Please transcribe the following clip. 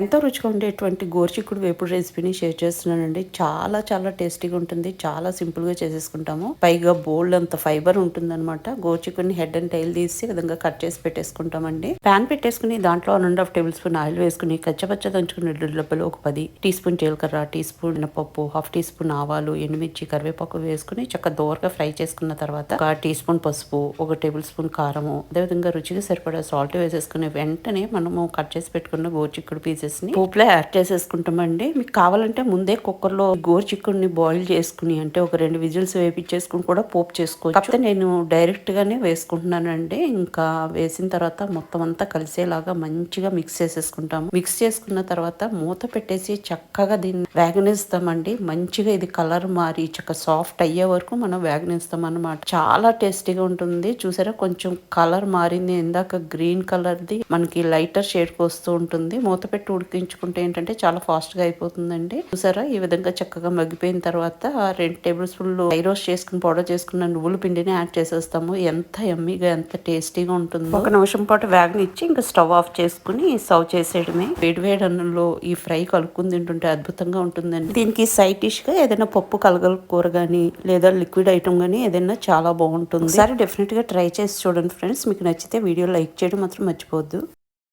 ఎంతో రుచిగా ఉండేటువంటి గోరుచిక్కుడు వేపుడు రెసిపీని షేర్ చేస్తున్నానండి. చాలా చాలా టేస్టీగా ఉంటుంది. చాలా సింపుల్గా చేసేసుకుంటాము. పైగా బోల్డ్ అంత ఫైబర్ ఉంటుంది అనమాట గోరుచిక్కుడిని హెడ్ అండ్ టైల్ తీసి విధంగా కట్ చేసి పెట్టేసుకుంటామండి. ప్యాన్ పెట్టేసుకుని దాంట్లో one and half tablespoon oil వేసుకుని కచ్చపచ్చ దంచుకుని డబ్బులు ఒక పది టీ స్పూన్ జీలకర్ర టీ స్పూన్ మినపప్పు హాఫ్ టీ స్పూన్ ఆవాలు ఎండుమిర్చి కరివేపాకు వేసుకుని చక్కగా దోరగా ఫ్రై చేసుకున్న తర్వాత ఒక టీ స్పూన్ పసుపు ఒక టేబుల్ స్పూన్ కారము అదేవిధంగా రుచికి సరిపడా సాల్ట్ వేసేసుకుని వెంటనే మనము కట్ చేసి పెట్టుకున్న గోరుచిక్కుడు పీసెస్ ని పోపులో యాడ్ చేసేసుకుంటామండి. మీకు కావాలంటే ముందే కుక్కర్లో గోరుచిక్కుడిని బాయిల్ చేసుకుని అంటే ఒక రెండు విజిల్స్ వేపించేసుకుని కూడా పోపు చేసుకోవచ్చు. కాకపోతే నేను డైరెక్ట్ గానే వేసుకుంటున్నానండి. ఇంకా వేసిన తర్వాత మొత్తం అంతా కలిసేలాగా మంచిగా మిక్స్ చేసేసుకుంటాము. మిక్స్ చేసుకున్న తర్వాత మూత పెట్టేసి చక్కగా దీన్ని వేగనిస్తామండి. మంచిగా ఇది కలర్ మారి చక్క సాఫ్ట్ అయ్యే వరకు మనం వేగనిస్తాం అనమాట చాలా టేస్టీగా ఉంటుంది. చూసారా? కొంచెం కలర్ మారింది. ఇందాక గ్రీన్ కలర్ ది మనకి లైటర్ షేడ్కి వస్తూ ఉంటుంది. మూత పెట్టి ఉడికించుకుంటే ఏంటంటే చాలా ఫాస్ట్గా అయిపోతుందండి. చూసారా? ఈ విధంగా చక్కగా మగ్గిపోయిన తర్వాత రెండు టేబుల్ స్పూన్లు ఫ్రై రోస్ట్ చేసుకుని పౌడర్ చేసుకున్న నువ్వుల పిండిని యాడ్ చేసేస్తాము. ఎంత ఎమ్మీగా ఎంత టేస్టీగా ఉంటుంది. ఒక నిమిషం పాటు వేగనిచ్చి ఇంకా స్టవ్ ఆఫ్ చేసుకుని సర్వ్ చేసేయడమే. వేడి వేడి అన్నంలో ఈ ఫ్రై కలుపుకుని తింటుంటే అద్భుతంగా ఉంటుందండి. దీనికి సైడ్ డిష్గా ఏదైనా పప్పు కలగల కూర గానీ లేదా లిక్విడ్ ఐటమ్ గానీ ఏదైనా చాలా బాగుంటుంది. సరే డెఫినెట్గా ట్రై చేసి చూడండి ఫ్రెండ్స్ మీకు నచ్చితే వీడియో లైక్ చేయడం మాత్రం మర్చిపోవద్దు.